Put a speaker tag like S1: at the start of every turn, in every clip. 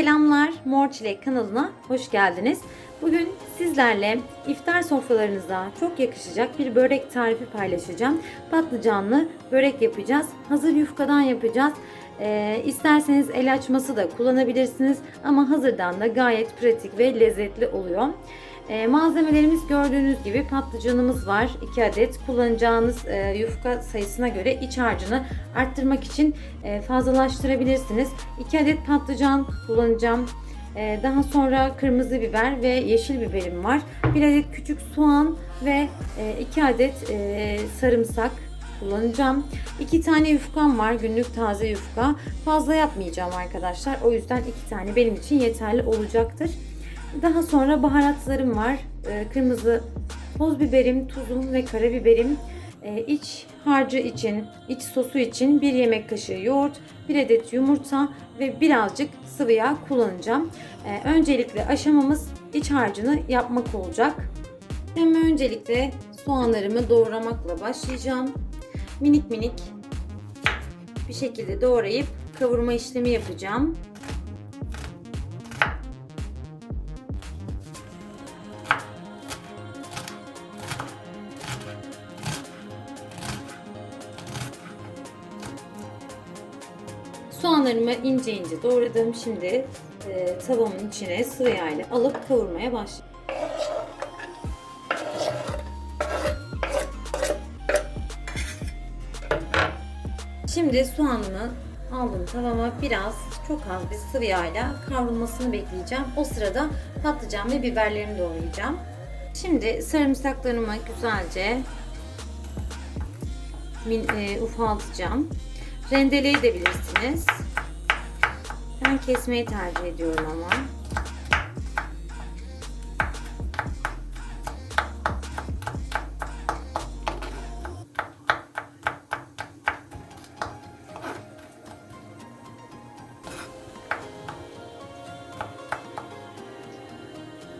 S1: Selamlar, Mor Çilek kanalına hoş geldiniz. Bugün sizlerle iftar sofralarınıza çok yakışacak bir börek tarifi paylaşacağım. Patlıcanlı börek yapacağız. Hazır yufkadan yapacağız. Ee, isterseniz el açması da kullanabilirsiniz ama hazırdan da gayet pratik ve lezzetli oluyor. Ee, malzemelerimiz gördüğünüz gibi patlıcanımız var. 2 adet kullanacağınız e, yufka sayısına göre iç harcını arttırmak için e, fazlalaştırabilirsiniz. 2 adet patlıcan kullanacağım. E, daha sonra kırmızı biber ve yeşil biberim var. 1 adet küçük soğan ve 2 adet e, sarımsak kullanacağım. 2 tane yufkam var. Günlük taze yufka. Fazla yapmayacağım arkadaşlar. O yüzden 2 tane benim için yeterli olacaktır. Daha sonra baharatlarım var. Ee, kırmızı toz biberim, tuzum ve karabiberim. Ee, iç harcı için, iç sosu için bir yemek kaşığı yoğurt, bir adet yumurta ve birazcık sıvı yağ kullanacağım. Ee, öncelikle aşamamız iç harcını yapmak olacak. Hemen öncelikle soğanlarımı doğramakla başlayacağım. Minik minik bir şekilde doğrayıp kavurma işlemi yapacağım. Soğanlarımı ince ince doğradım. Şimdi e, tavamın içine sıvı yağ ile alıp kavurmaya başlayacağım. Şimdi soğanımı aldım tavama biraz çok az bir sıvı yağla kavrulmasını bekleyeceğim. O sırada patlıcan ve biberlerimi doğrayacağım. Şimdi sarımsaklarımı güzelce e, ufaltacağım. Rendeleyebilirsiniz. Ben kesmeyi tercih ediyorum ama.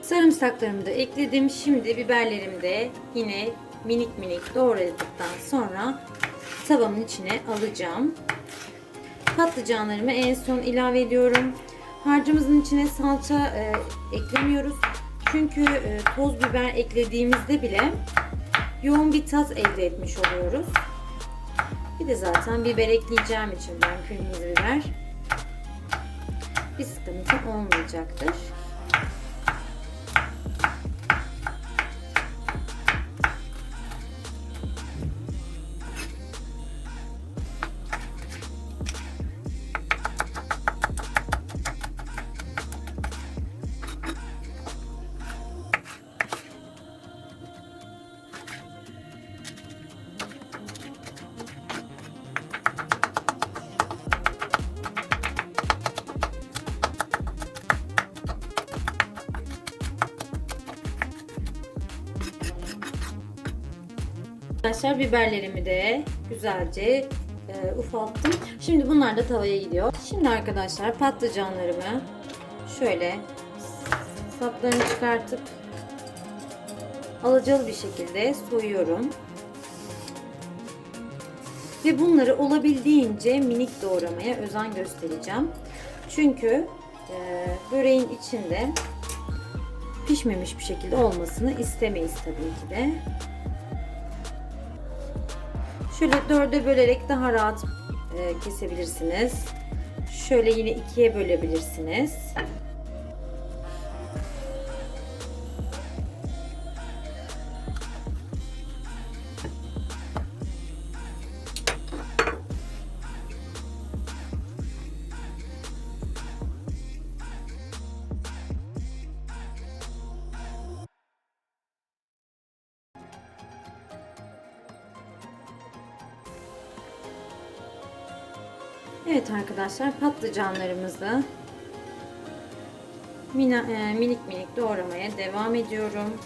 S1: Sarımsaklarımı da ekledim. Şimdi biberlerimi de yine minik minik doğradıktan sonra tavamın içine alacağım. Patlıcanlarımı en son ilave ediyorum. Harcımızın içine salça e, eklemiyoruz. Çünkü e, toz biber eklediğimizde bile yoğun bir tat elde etmiş oluyoruz. Bir de zaten biber ekleyeceğim için ben kırmızı biber bir sıkıntı olmayacaktır. Arkadaşlar biberlerimi de güzelce e, ufalttım. Şimdi bunlar da tavaya gidiyor. Şimdi arkadaşlar patlıcanlarımı şöyle saplarını çıkartıp alacalı bir şekilde soyuyorum. Ve bunları olabildiğince minik doğramaya özen göstereceğim. Çünkü e, böreğin içinde pişmemiş bir şekilde olmasını istemeyiz tabii ki de. Şöyle dörde bölerek daha rahat e, kesebilirsiniz. Şöyle yine ikiye bölebilirsiniz. Evet arkadaşlar patlıcanlarımızı e, minik minik doğramaya devam ediyorum.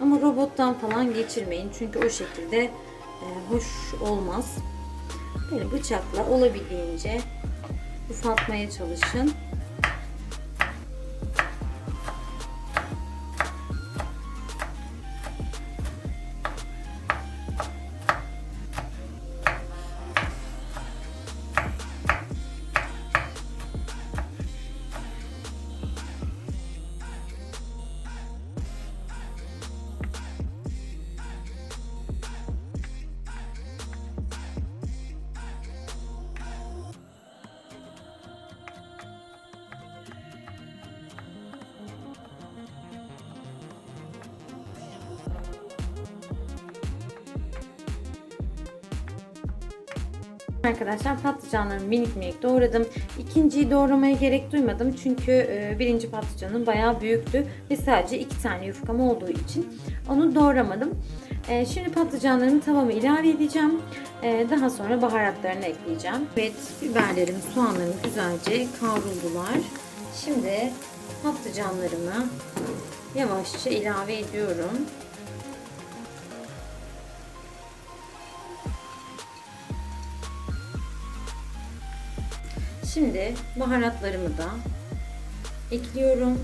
S1: Ama robottan falan geçirmeyin çünkü o şekilde e, hoş olmaz. Böyle bıçakla olabildiğince ufaltmaya çalışın. Arkadaşlar patlıcanlarımı minik minik doğradım. İkinciyi doğramaya gerek duymadım çünkü e, birinci patlıcanım bayağı büyüktü ve sadece iki tane yufkam olduğu için onu doğramadım. E, şimdi patlıcanlarımı tavama ilave edeceğim. E, daha sonra baharatlarını ekleyeceğim. Evet biberlerim, soğanlarım güzelce kavruldular. Şimdi patlıcanlarımı yavaşça ilave ediyorum. Şimdi baharatlarımı da ekliyorum.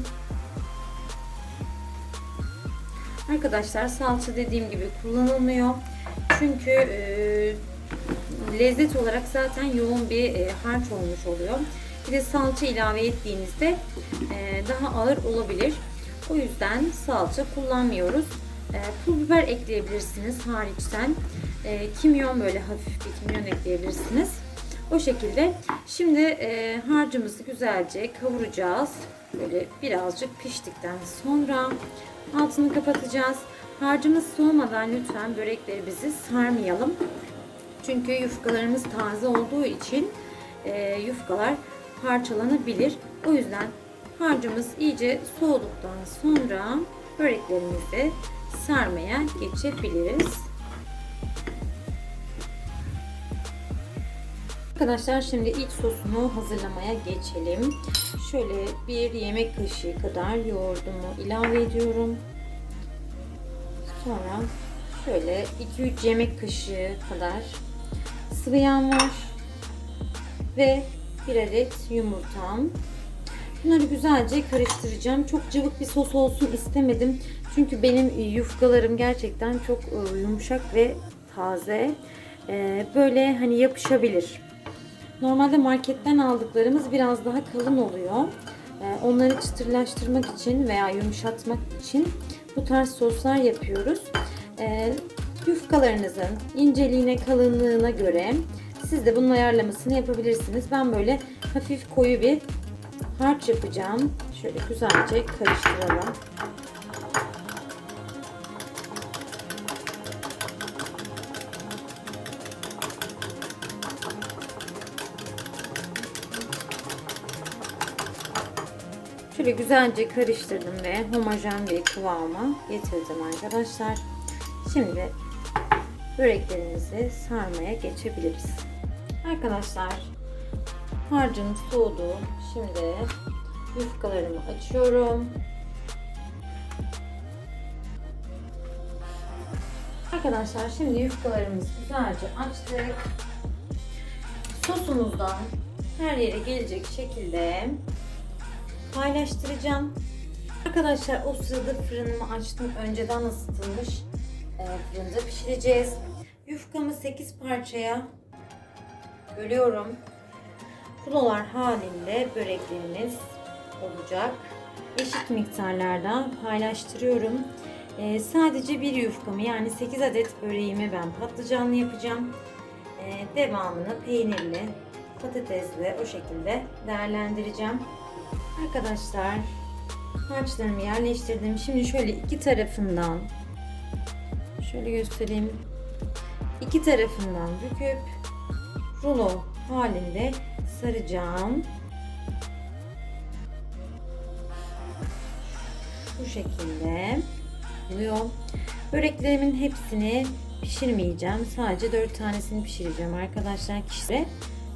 S1: Arkadaşlar salça dediğim gibi kullanılmıyor. Çünkü e, lezzet olarak zaten yoğun bir e, harç olmuş oluyor. Bir de salça ilave ettiğinizde e, daha ağır olabilir. O yüzden salça kullanmıyoruz. E, pul biber ekleyebilirsiniz hariçten. E, kimyon böyle hafif bir kimyon ekleyebilirsiniz. O şekilde. Şimdi e, harcımızı güzelce kavuracağız. Böyle birazcık piştikten sonra altını kapatacağız. Harcımız soğumadan lütfen böreklerimizi sarmayalım. Çünkü yufkalarımız taze olduğu için e, yufkalar parçalanabilir. O yüzden harcımız iyice soğuduktan sonra böreklerimizi sarmaya geçebiliriz. Arkadaşlar şimdi ilk sosunu hazırlamaya geçelim. Şöyle bir yemek kaşığı kadar yoğurdumu ilave ediyorum. Sonra şöyle 2-3 yemek kaşığı kadar sıvı yağ var. Ve bir adet yumurtam. Bunları güzelce karıştıracağım. Çok cıvık bir sos olsun istemedim. Çünkü benim yufkalarım gerçekten çok yumuşak ve taze. Böyle hani yapışabilir. Normalde marketten aldıklarımız biraz daha kalın oluyor. Onları çıtırlaştırmak için veya yumuşatmak için bu tarz soslar yapıyoruz. Yufkalarınızın inceliğine, kalınlığına göre siz de bunun ayarlamasını yapabilirsiniz. Ben böyle hafif koyu bir harç yapacağım. Şöyle güzelce karıştıralım. Şöyle güzelce karıştırdım ve homojen bir kıvama getirdim arkadaşlar. Şimdi böreklerimizi sarmaya geçebiliriz. Arkadaşlar harcım soğudu. Şimdi yufkalarımı açıyorum. Arkadaşlar şimdi yufkalarımızı güzelce açtık. Sosumuzdan her yere gelecek şekilde paylaştıracağım. Arkadaşlar o sırada fırınımı açtım. Önceden ısıtılmış e, fırında pişireceğiz. Yufkamı 8 parçaya bölüyorum. Rulolar halinde börekleriniz olacak. Eşit miktarlarda paylaştırıyorum. Ee, sadece bir yufkamı yani 8 adet böreğimi ben patlıcanlı yapacağım. Ee, devamını peynirli, patatesli o şekilde değerlendireceğim. Arkadaşlar harçlarımı yerleştirdim. Şimdi şöyle iki tarafından şöyle göstereyim. İki tarafından büküp rulo halinde saracağım. Bu şekilde oluyor. Böreklerimin hepsini pişirmeyeceğim. Sadece 4 tanesini pişireceğim arkadaşlar. Kişilere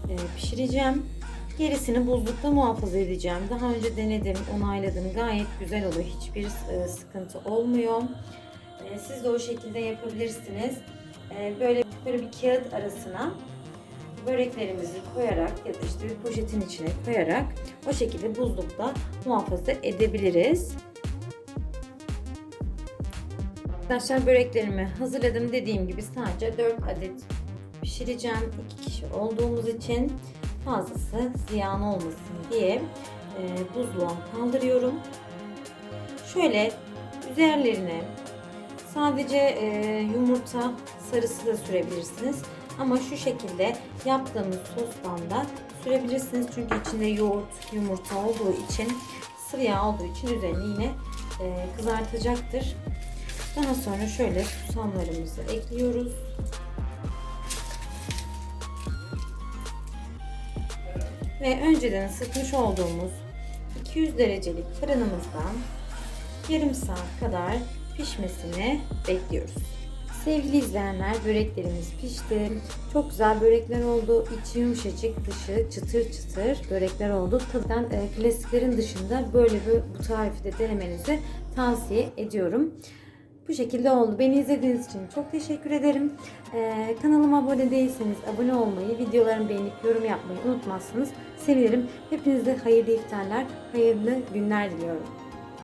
S1: e, pişireceğim. Gerisini buzlukta muhafaza edeceğim. Daha önce denedim, onayladım. Gayet güzel oluyor. Hiçbir e, sıkıntı olmuyor. E, siz de o şekilde yapabilirsiniz. E, böyle böyle bir kağıt arasına böreklerimizi koyarak ya da işte bir poşetin içine koyarak o şekilde buzlukta muhafaza edebiliriz. Arkadaşlar böreklerimi hazırladım. Dediğim gibi sadece 4 adet pişireceğim. 2 kişi olduğumuz için fazlası ziyan olmasın diye e, buzluğa kaldırıyorum. Şöyle üzerlerine sadece e, yumurta sarısı da sürebilirsiniz. Ama şu şekilde yaptığımız sostan da sürebilirsiniz. Çünkü içinde yoğurt, yumurta olduğu için sıvı yağ olduğu için üzerini yine e, kızartacaktır. Daha sonra şöyle susamlarımızı ekliyoruz. Ve önceden ısıtmış olduğumuz 200 derecelik fırınımızdan yarım saat kadar pişmesini bekliyoruz. Sevgili izleyenler böreklerimiz pişti. Çok güzel börekler oldu. İçi yumuşacık, dışı çıtır çıtır börekler oldu. Tadından e, klasiklerin dışında böyle bir bu tarifi de denemenizi tavsiye ediyorum. Bu şekilde oldu. Beni izlediğiniz için çok teşekkür ederim. Ee, kanalıma abone değilseniz abone olmayı, videolarımı beğenip yorum yapmayı unutmazsanız sevinirim. Hepinize hayırlı iftarlar, hayırlı günler diliyorum.